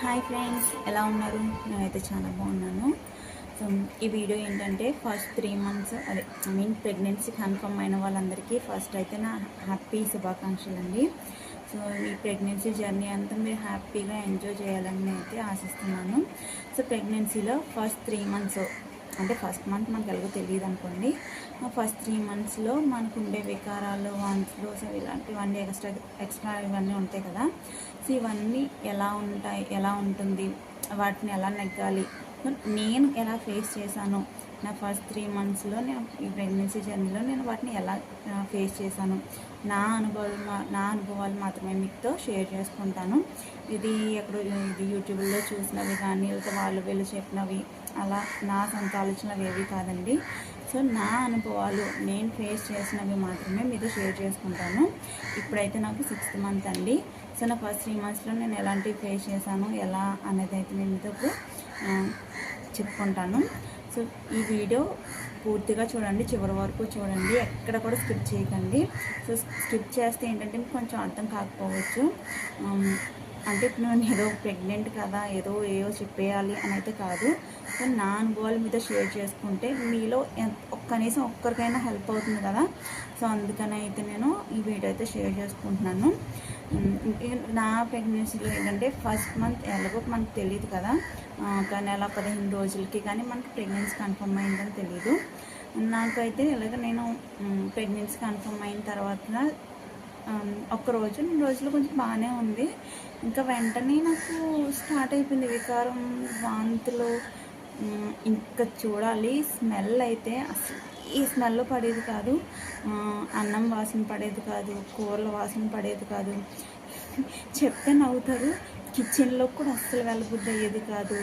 Hi friends ఎలా ఉన్నారు? నేనైతే చాలా బాగున్నాను. సో ఈ వీడియో ఏంటంటే ఫస్ట్ త్రీ మంత్స్ అదే ఐ మీన్ ప్రెగ్నెన్సీ కన్ఫర్మ్ అయిన వాళ్ళందరికీ ఫస్ట్ అయితే నా హ్యాపీ శుభాకాంక్షలు అండి. సో ఈ ప్రెగ్నెన్సీ జర్నీ అంతా మీరు హ్యాపీగా ఎంజాయ్ చేయాలని అయితే ఆశిస్తున్నాను. సో ప్రెగ్నెన్సీలో ఫస్ట్ త్రీ మంత్స్ అంటే ఫస్ట్ మంత్ మనకు ఎలాగో తెలియదు అనుకోండి ఫస్ట్ త్రీ మంత్స్లో మనకు ఉండే వికారాలు వాంతులు సో ఇలాంటివన్నీ ఎక్స్ట్రా ఎక్స్ట్రా ఇవన్నీ ఉంటాయి కదా. సో ఇవన్నీ ఎలా ఉంటాయి ఎలా ఉంటుంది వాటిని ఎలా నెగ్గాలి నేను ఎలా ఫేస్ చేశాను నా ఫస్ట్ త్రీ మంత్స్లో నేను ఈ ప్రెగ్నెన్సీ జర్నీలో నేను వాటిని ఎలా ఫేస్ చేశాను నా అనుభవాలు మా- నా అనుభవాలు మాత్రమే మీతో షేర్ చేసుకుంటాను. ఇది ఎక్కడ ఇది యూట్యూబ్లో చూసినవి కానీ లేకపోతే వాళ్ళు వీళ్ళు చెప్పినవి అలా నా సొంత ఆలోచనలు ఏవి కాదండి. సో నా అనుభవాలు నేను ఫేస్ చేసినవి మాత్రమే మీతో షేర్ చేసుకుంటాను. ఇప్పుడైతే నాకు సిక్స్త్ మంత్ అండి. సో నా ఫస్ట్ త్రీ మంత్స్లో నేను ఎలాంటివి ఫేస్ చేశాను ఎలా అనేది అయితే నేను మీతో చెప్పుకుంటాను. సో ఈ వీడియో పూర్తిగా చూడండి చివరి వరకు చూడండి ఎక్కడ కూడా స్కిప్ చేయకండి. సో స్కిప్ చేస్తే ఏంటంటే కొంచెం అర్థం కాకపోవచ్చు. అంటే ఇప్పుడు నేను ఏదో ప్రెగ్నెంట్ కదా ఏదో ఏదో చెప్పేయాలి అని అయితే కాదు. సో నా అనుభవాలు మీతో షేర్ చేసుకుంటే మీలో కనీసం ఒక్కరికైనా హెల్ప్ అవుతుంది కదా. సో అందుకని అయితే నేను ఈ వీడియో అయితే షేర్ చేసుకుంటున్నాను. నా ప్రెగ్నెన్సీలో ఏంటంటే ఫస్ట్ మంత్ ఎలాగో మనకు తెలియదు కదా. ఆ, ఒక నెల పదిహేను రోజులకి కానీ మనకి ప్రెగ్నెన్సీ కన్ఫర్మ్ అయిందని తెలియదు నాకైతే ఇలాగ నేను ప్రెగ్నెన్సీ కన్ఫర్మ్ అయిన తర్వాత ఒక్క రోజు రెండు రోజులు కొంచెం బాగానే ఉంది. ఇంకా వెంటనే నాకు స్టార్ట్ అయిపోయింది వికారం వాంతులు ఇంకా చూడాలి. స్మెల్ అయితే అసలు ఈ స్మెల్ పడేది కాదు. అన్నం వాసన పడేది కాదు కూరల వాసన పడేది కాదు. చెప్తే నవ్వుతారు. కిచెన్లో కూడా అస్సలు వెళ్ళబుద్ధి అయ్యేది కాదు.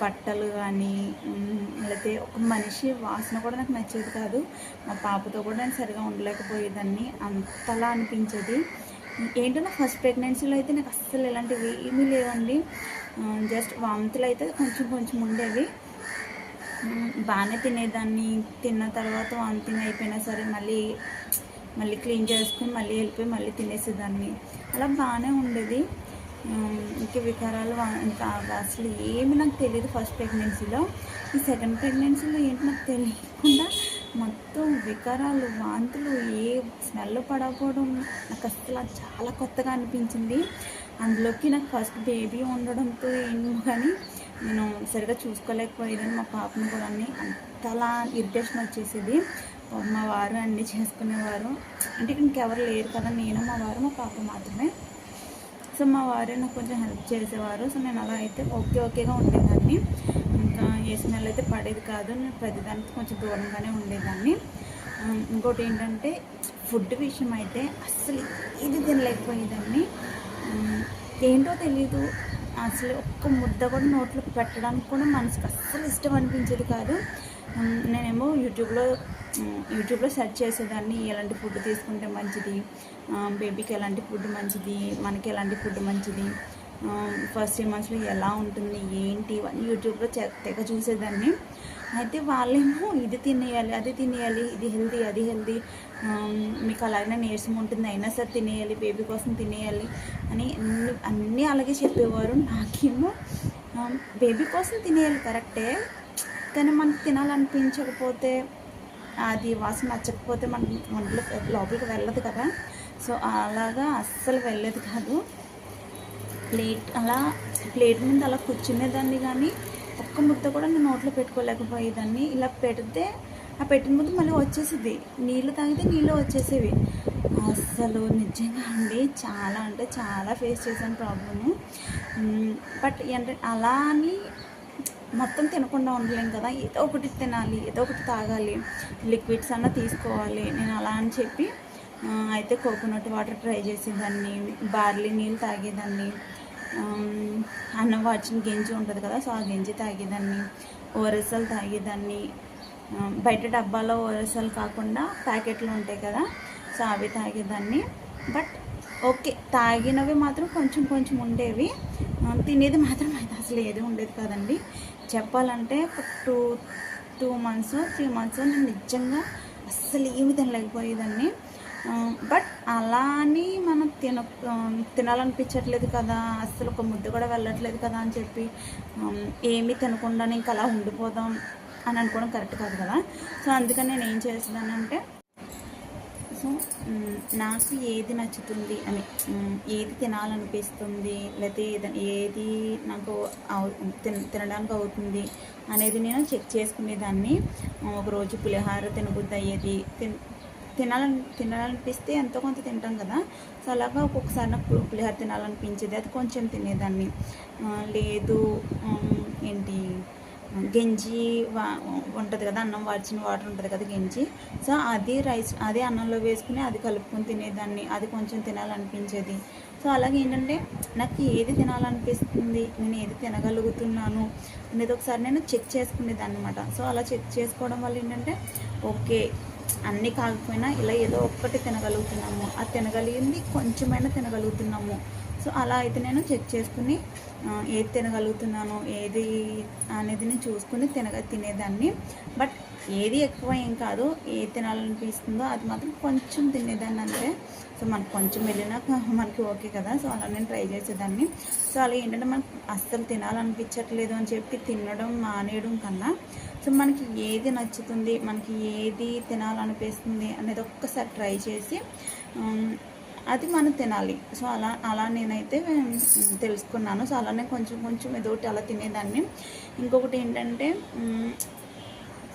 బట్టలు కానీ లేకపోతే ఒక మనిషి వాసన కూడా నాకు నచ్చేది కాదు. మా పాపతో కూడా నేను సరిగా ఉండలేకపోయేదాన్ని. అంతలా అనిపించేది. ఏంటంటే ఫస్ట్ ప్రెగ్నెన్సీలో అయితే నాకు అస్సలు ఇలాంటివి ఏమీ లేవండి. జస్ట్ వాంతులు అయితే కొంచెం కొంచెం ఉండేవి. బాగానే తినేదాన్ని. తిన్న తర్వాత వామితింగ్ అయిపోయినా సరే మళ్ళీ మళ్ళీ క్లీన్ చేసుకుని మళ్ళీ వెళ్ళిపోయి మళ్ళీ తినేసేదాన్ని. అలా బాగానే ఉండేది. ఇంకా వికారాలు ఇంకా అసలు ఏమి నాకు తెలియదు ఫస్ట్ ప్రెగ్నెన్సీలో ఈ సెకండ్ ప్రెగ్నెన్సీలో ఏంటి నాకు తెలియకుండా మొత్తం వికారాలు వాంతులు ఏ స్మెల్ పడకపోవడం నాకు అసలు చాలా కొత్తగా అనిపించింది. అందులోకి నాకు ఫస్ట్ బేబీ ఉండడంతో ఏమో కానీ నేను సరిగా చూసుకోలేకపోయేదని మా పాపను కూడా అన్ని అంతలా ఇరిటేషన్ వచ్చేసేది. మా వారు అన్నీ చేసుకునేవారు. అంటే ఇంకెవరు లేరు కదా నేను మా వారు మా పాప మాత్రమే. సో మా వారే నాకు కొంచెం హెల్ప్ చేసేవారు. సో నేను అలా అయితే ఓకే ఓకేగా ఉండేదాన్ని. ఇంకా ఏ స్మెల్ అయితే పడేది కాదు. నేను ప్రతిదానికి కొంచెం దూరంగానే ఉండేదాన్ని. ఇంకోటి ఏంటంటే ఫుడ్ విషయం అయితే అస్సలు ఇది తినలేకపోయేదాన్ని. ఏంటో తెలీదు. అసలు ఒక్క ముద్ద కూడా నోట్లో పెట్టడానికి కూడా మనసుకు అస్సలు ఇష్టం అనిపించేది కాదు. నేనేమో యూట్యూబ్లో యూట్యూబ్లో సెర్చ్ చేసేదాన్ని ఎలాంటి ఫుడ్ తీసుకుంటే మంచిది బేబీకి ఎలాంటి ఫుడ్ మంచిది మనకి ఎలాంటి ఫుడ్ మంచిది ఫస్ట్ త్రీ మంత్స్లో ఎలా ఉంటుంది ఏంటి ఇవన్నీ యూట్యూబ్లో చె- తెగ చూసేదాన్ని. అయితే వాళ్ళేమో ఇది తినేయాలి అది తినేయాలి ఇది హెల్దీ అది హెల్దీ మీకు అలాగనే నీరసం ఉంటుంది అయినా సరే తినేయాలి బేబీ కోసం తినేయాలి అని అన్నీ అలాగే చెప్పేవారు. నాకేమో బేబీ కోసం తినేయాలి కరెక్టే కానీ మనకు తినాలనిపించకపోతే అది వాసన నచ్చకపోతే మన ఒంట్లో లోపలికి వెళ్ళదు కదా. సో అలాగా అస్సలు వెళ్ళేది కాదు. ప్లేట్ అలా ప్లేట్ మీద అలా కూర్చునేదాన్ని కానీ ఒక్క ముద్ద కూడా నేను నోట్లో పెట్టుకోలేకపోయేదాన్ని. ఇలా పెడితే ఆ పెట్టిన ముద్ద మళ్ళీ వచ్చేసేది నీళ్ళు తాగితే నీళ్ళు వచ్చేసేవి. అస్సలు నిజంగా అండి చాలా అంటే చాలా ఫేస్ చేశాను ప్రాబ్లము. బట్ ఏంటంటే అలా అని మొత్తం తినకుండా ఉండలేం కదా. ఏదో ఒకటి తినాలి ఏదో ఒకటి తాగాలి లిక్విడ్స్ అన్న తీసుకోవాలి. నేను అలా అని చెప్పి అయితే కోకోనట్ వాటర్ ట్రై చేసేదాన్ని బార్లీ నీళ్ళు తాగేదాన్ని అన్న అన్నం వాచిన గెంజి ఉంటుంది కదా సో ఆ గెంజి తాగేదాన్ని ఓరసలు తాగేదాన్ని బయట డబ్బాలో ఓరసలు కాకుండా ప్యాకెట్లు ఉంటాయి కదా సో అవి తాగేదాన్ని. బట్ ఓకే తాగినవి మాత్రం కొంచెం కొంచెం ఉండేవి. తినేది మాత్రం అయితే అసలు ఏది ఉండేది కాదండి. చెప్పాలంటే ఒక two two months three months నేను నిజంగా అస్సలు ఏమి తినలేకపోయేదాన్ని బట్ అలా అని మనం తిన తినాలనిపించట్లేదు కదా అస్సలు ఒక ముద్ద కూడా వెళ్ళట్లేదు కదా అని చెప్పి ఏమీ తినకుండా ఇంకా అలా ఉండిపోదాం అని అనుకోవడం కరెక్ట్ కాదు కదా. సో అందుకని నేను ఏం చేస్తున్నానంటే సో నాకు ఏది నచ్చుతుంది అని ఏది తినాలనిపిస్తుంది లేకపోతే ఏది నాకు తినడానికి అవుతుంది అనేది నేను చెక్ చేసుకునేదాన్ని. ఒకరోజు పులిహార తినబుద్ది అయ్యేది. తిన్ తినాలని తినాలనిపిస్తే ఎంతో కొంత తింటాం కదా. సో అలాగా ఒక్కొక్కసారి నాకు పులిహార తినాలనిపించేది. అది కొంచెం తినేదాన్ని. లేదు ఏంటి? గంజి వా ఉంటుంది కదా అన్నం వాడిచిన వాటర్ ఉంటుంది కదా గంజి. సో అది రైస్ అదే అన్నంలో వేసుకుని అది కలుపుకొని తినేదాన్ని. అది కొంచెం తినాలనిపించేది. సో అలాగే ఏంటంటే నాకు ఏది తినాలనిపిస్తుంది నేను ఏది తినగలుగుతున్నాను అనేది ఒకసారి నేను చెక్ చేసుకునేదాన్ని అనమాట సో అలా చెక్ చేసుకోవడం వల్ల ఏంటంటే ఓకే అన్నీ కాకపోయినా ఇలా ఏదో ఒక్కటి తినగలుగుతున్నాము. అది తినగలిగింది కొంచెమైనా తినగలుగుతున్నాము. సో అలా అయితే నేను చెక్ చేసుకుని ఏది తినగలుగుతున్నాను ఏది అనేది నేను చూసుకుని తినగ తినేదాన్ని. బట్ ఏది ఎక్కువ ఏం కాదు ఏది తినాలనిపిస్తుందో అది మాత్రం కొంచెం తినేదాన్ని అంతే. సో మనకు కొంచెం వెళ్ళినా మనకి ఓకే కదా. సో అలా నేను ట్రై చేసేదాన్ని. సో అలా ఏంటంటే మనకు అస్సలు తినాలనిపించట్లేదు అని చెప్పి తినడం మానేయడం కన్నా సో మనకి ఏది నచ్చుతుంది మనకి ఏది తినాలనిపిస్తుంది అనేది ఒక్కసారి ట్రై చేసి అది మనం తినాలి. సో అలా అలా నేనైతే తెలుసుకున్నాను. సో అలానే కొంచెం కొంచెం ఏదో ఒకటి అలా తినేదాన్ని. ఇంకొకటి ఏంటంటే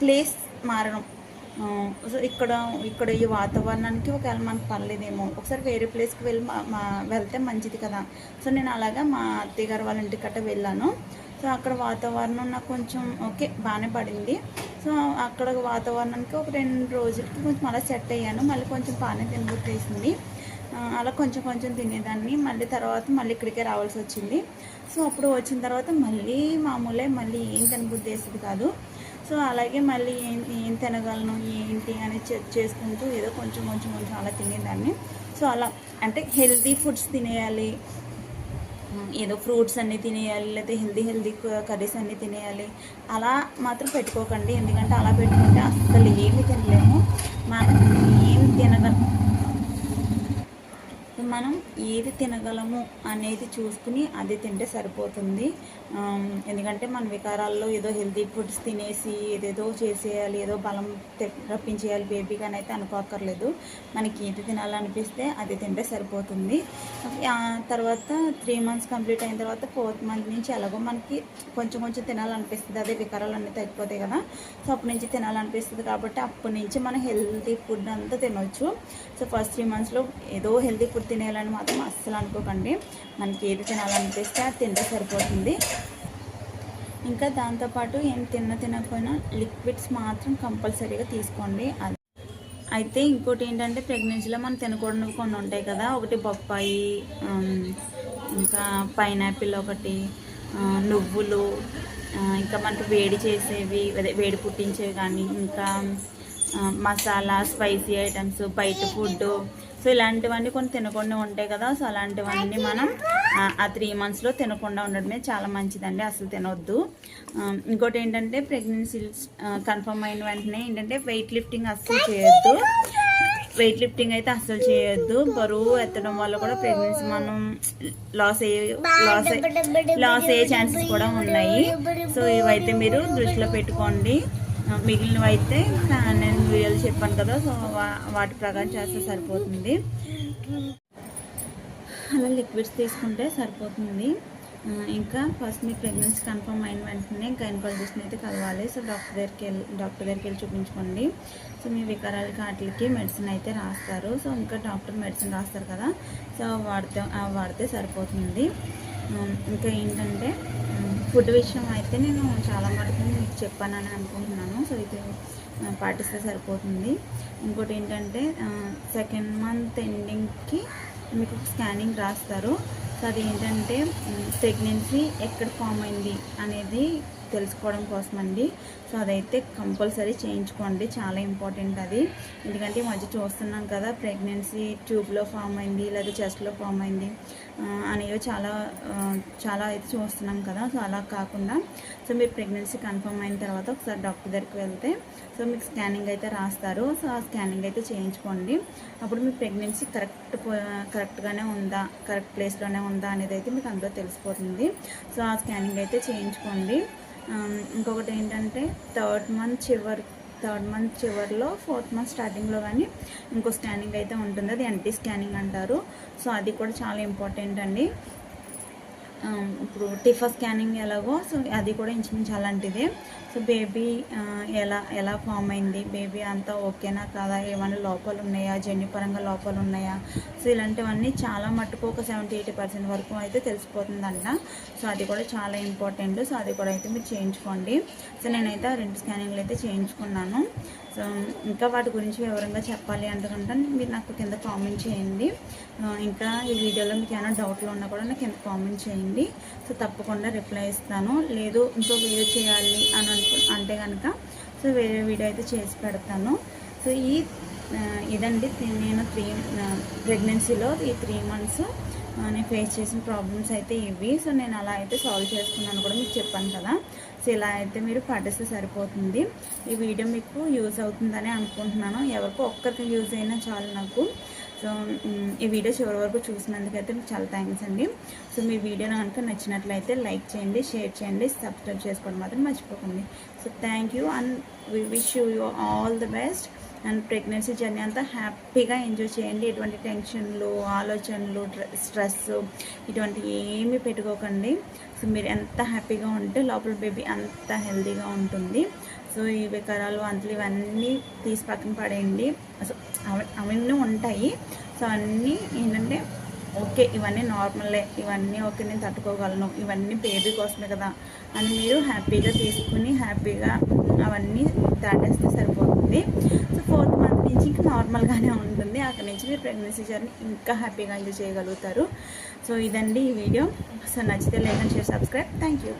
ప్లేస్ మారడం. సో ఇక్కడ ఇక్కడ ఈ వాతావరణానికి ఒకవేళ మనకు పర్లేదేమో. ఒకసారి వేరే ప్లేస్కి వెళ్ళి మా వెళ్తే మంచిది కదా. సో నేను అలాగా మా అత్తయ్య గారు వాళ్ళ ఇంటికి కట్ట వెళ్ళాను. సో అక్కడ వాతావరణం నాకు కొంచెం ఓకే బాగానే పడింది. సో అక్కడ వాతావరణానికి ఒక రెండు రోజులకి కొంచెం అలా సెట్ అయ్యాను. మళ్ళీ కొంచెం బాగానే తినబుద్ధి అలా కొంచెం కొంచెం తినేదాన్ని. మళ్ళీ తర్వాత మళ్ళీ ఇక్కడికే రావాల్సి వచ్చింది. సో అప్పుడు వచ్చిన తర్వాత మళ్ళీ మామూలే మళ్ళీ ఏం తినబుద్ధి వేసేది కాదు. సో అలాగే మళ్ళీ ఏం ఏం తినగలను ఏంటి అని చెక్ చేసుకుంటూ ఏదో కొంచెం కొంచెం కొంచెం అలా తినేదాన్ని. సో అలా అంటే హెల్తీ ఫుడ్స్ తినేయాలి. ఏదో ఫ్రూట్స్ అన్నీ తినేయాలి లేకపోతే హెల్దీ హెల్దీ కర్రీస్ అన్నీ తినేయాలి. అలా మాత్రం పెట్టుకోకండి. ఎందుకంటే అలా పెట్టుకుంటే అస్సలు ఏమి తినలేము. మనం ఏం తినగలం మనం ఏది తినగలము అనేది చూసుకుని అది తింటే సరిపోతుంది. ఎందుకంటే మన వికారాల్లో ఏదో హెల్తీ ఫుడ్స్ తినేసి ఏదేదో చేసేయాలి ఏదో బలం రప్పించేయాలి బేబీకి అని అయితే అనుకోక్కర్లేదు. మనకి ఏది తినాలనిపిస్తే అది తింటే సరిపోతుంది. ఆ తర్వాత త్రీ మంత్స్ కంప్లీట్ అయిన తర్వాత ఫోర్త్ మంత్ నుంచి ఎలాగో మనకి కొంచెం కొంచెం తినాలనిపిస్తుంది. అదే వికారాలు అన్నీ తగ్గిపోతాయి కదా. సో అప్పటి నుంచి తినాలనిపిస్తుంది కాబట్టి అప్పటి నుంచి మనం హెల్తీ ఫుడ్ అంతా తినొచ్చు. సో ఫస్ట్ త్రీ మంత్స్లో ఏదో హెల్తీ ఫుడ్ తినేయాలని మాత్రం అస్సలు అనుకోకండి. మనకి ఏది తినాలనిపిస్తే అది తింటే సరిపోతుంది. ఇంకా దాంతోపాటు ఏం తిన్న తినకపోయినా లిక్విడ్స్ మాత్రం కంపల్సరీగా తీసుకోండి. అయితే ఇంకోటి ఏంటంటే ప్రెగ్నెన్సీలో మనం తినకూడనివి కొన్ని ఉంటాయి కదా. ఒకటి బొప్పాయి ఇంకా పైనాపిల్ ఒకటి నువ్వులు ఇంకా మనకి వేడి చేసేవి అదే వేడి పుట్టించేవి కానీ ఇంకా మసాలా స్పైసీ ఐటమ్స్ బయట ఫుడ్ సో ఇలాంటివన్నీ కొన్ని తినకుండా ఉంటాయి కదా సో అలాంటివన్నీ మనం ఆ, త్రీ మంత్స్లో తినకుండా ఉండడమే చాలా మంచిదండి అసలు తినొద్దు. ఇంకోటి ఏంటంటే ప్రెగ్నెన్సీ కన్ఫర్మ్ అయిన వెంటనే ఏంటంటే వెయిట్ లిఫ్టింగ్ అస్సలు చేయొద్దు. వెయిట్ లిఫ్టింగ్ అయితే అస్సలు చేయొద్దు. బరువు ఎత్తడం వల్ల కూడా ప్రెగ్నెన్సీ మనం లాస్ అయ్యే లాస్ లాస్ అయ్యే ఛాన్సెస్ కూడా ఉన్నాయి. సో ఇవైతే మీరు దృష్టిలో పెట్టుకోండి. మిగిలినవి అయితే నేను వీడియోలు చెప్పాను కదా సో వా- వాటి ప్రకారం చేస్తే సరిపోతుంది. అలా లిక్విడ్స్ తీసుకుంటే సరిపోతుంది. ఇంకా ఫస్ట్ మీ ప్రెగ్నెన్సీ కన్ఫర్మ్ అయిన వెంటనే గైనకాలజిస్ట్ని అయితే కలవాలి. సో డాక్టర్ దగ్గరికి వెళ్ళి డాక్టర్ దగ్గరికి వెళ్ళి చూపించుకోండి. సో మీ వికారాలకి వాటికి మెడిసిన్ అయితే రాస్తారు. సో ఇంకా డాక్టర్ మెడిసిన్ రాస్తారు కదా సో వాడితే వాడితే సరిపోతుంది. ఇంకా ఏంటంటే ఫుడ్ విషయం అయితే నేను చాలా మటుకు మీకు చెప్పానని అనుకుంటున్నాను. సో ఇది పాటిస్తే సరిపోతుంది. ఇంకోటి ఏంటంటే సెకండ్ మంత్ ఎండింగ్కి మీకు స్కానింగ్ రాస్తారు. సో అది ఏంటంటే ప్రెగ్నెన్సీ ఎక్కడ ఫామ్ అయింది అనేది తెలుసుకోవడం కోసం అండి సో అదైతే కంపల్సరీ చేయించుకోండి. చాలా ఇంపార్టెంట్ అది. ఎందుకంటే ఈ మధ్య చూస్తున్నాం కదా ప్రెగ్నెన్సీ ట్యూబ్లో ఫామ్ అయింది లేదా చెస్ట్లో ఫామ్ అయింది. అనేవి చాలా చాలా అయితే చూస్తున్నాం కదా. సో అలా కాకుండా సో మీరు ప్రెగ్నెన్సీ కన్ఫర్మ్ అయిన తర్వాత ఒకసారి డాక్టర్ దగ్గరికి వెళ్తే సో మీకు స్కానింగ్ అయితే రాస్తారు. సో ఆ స్కానింగ్ అయితే చేయించుకోండి. అప్పుడు మీ ప్రెగ్నెన్సీ కరెక్ట్ కరెక్ట్గానే ఉందా కరెక్ట్ ప్లేస్లోనే ఉందా అనేది అయితే మీకు అందులో తెలిసిపోతుంది. సో ఆ స్కానింగ్ అయితే చేయించుకోండి. ఇంకొకటి ఏంటంటే థర్డ్ మంత్ చివరి థర్డ్ మంత్ చివరిలో ఫోర్త్ మంత్ స్టార్టింగ్లో కానీ ఇంకో స్కానింగ్ అయితే ఉంటుంది. అది ఎన్టీ స్కానింగ్ అంటారు. సో అది కూడా చాలా ఇంపార్టెంట్ అండి. ఇప్పుడు టిఫా స్కానింగ్ ఎలాగో సో అది కూడా ఇంచుమించు అలాంటిదే. సో బేబీ ఎలా ఎలా ఫామ్ అయింది? బేబీ అంతా ఓకేనా కాదా? ఏమైనా లోపాలు ఉన్నాయా? జన్యుపరంగా లోపాలు ఉన్నాయా? సో ఇలాంటివన్నీ చాలా మట్టుకు ఒక సెవెంటీ ఎయిటీ పర్సెంట్ వరకు అయితే తెలిసిపోతుందంట. సో అది కూడా చాలా ఇంపార్టెంట్. సో అది కూడా అయితే మీరు చేయించుకోండి. సో నేనైతే ఆ రెండు స్కానింగ్లు అయితే చేయించుకున్నాను. సో ఇంకా వాటి గురించి వివరంగా చెప్పాలి అంటే మీరు నాకు కింద కామెంట్ చేయండి. ఇంకా ఈ వీడియోలో మీకు ఏమైనా డౌట్లు ఉన్నా కూడా నాకు కింద కామెంట్ చేయండి. సో తప్పకుండా రిప్లై ఇస్తాను. లేదు ఇంకో వీడియో చేయాలి అని అనుకు అంటే కనుక సో వేరే వీడియో అయితే చేసి పెడతాను. సో ఈ ఇదండి. నేను త్రీ ప్రెగ్నెన్సీలో ఈ త్రీ మంత్స్ నేను ఫేస్ చేసిన ప్రాబ్లమ్స్ అయితే ఇవి. సో నేను అలా అయితే సాల్వ్ చేసుకున్నాను కూడా మీకు చెప్పాను కదా. సో ఇలా అయితే మీరు పాటిస్తే సరిపోతుంది. ఈ వీడియో మీకు యూజ్ అవుతుందని అనుకుంటున్నాను. ఎవరికో ఒక్కరికి యూజ్ అయినా చాలు నాకు. సో ఈ వీడియో చివరి వరకు చూసినందుకైతే మీకు చాలా థ్యాంక్స్ అండి. సో మీ వీడియో కనుక నచ్చినట్లయితే లైక్ చేయండి షేర్ చేయండి సబ్స్క్రైబ్ చేసుకోవడం మాత్రం మర్చిపోకండి. So thank you and we wish you you all the best. And pregnancy journey అంతా హ్యాపీగా ఎంజాయ్ చేయండి. ఎటువంటి టెన్షన్లు ఆలోచనలు స్ట్రెస్ ఇటువంటి ఏమీ పెట్టుకోకండి. సో మీరు ఎంత హ్యాపీగా ఉంటే లోపల బేబీ అంత హెల్తీగా ఉంటుంది. సో ఈ వికారాలు అంతలు ఇవన్నీ తీసి పక్కన పడేయండి. అసలు అవ- అవన్నీ ఉంటాయి. సో అన్నీ ఏంటంటే ఓకే ఇవన్నీ నార్మలే ఇవన్నీ ఓకే నేను తట్టుకోగలను ఇవన్నీ బేబీ కోసమే కదా అని మీరు హ్యాపీగా తీసుకుని హ్యాపీగా అవన్నీ దాటేస్తే సరిపోతుంది. సో ఫోర్త్ మంత్ నుంచి ఇంకా నార్మల్గానే ఉంటుంది. అక్కడి నుంచి మీరు ప్రెగ్నెన్సీ జర్నీ ఇంకా హ్యాపీగా ఎంజాయ్ చేయగలుగుతారు. సో ఇదండి ఈ వీడియో. సో నచ్చితే like and share subscribe. Thank you.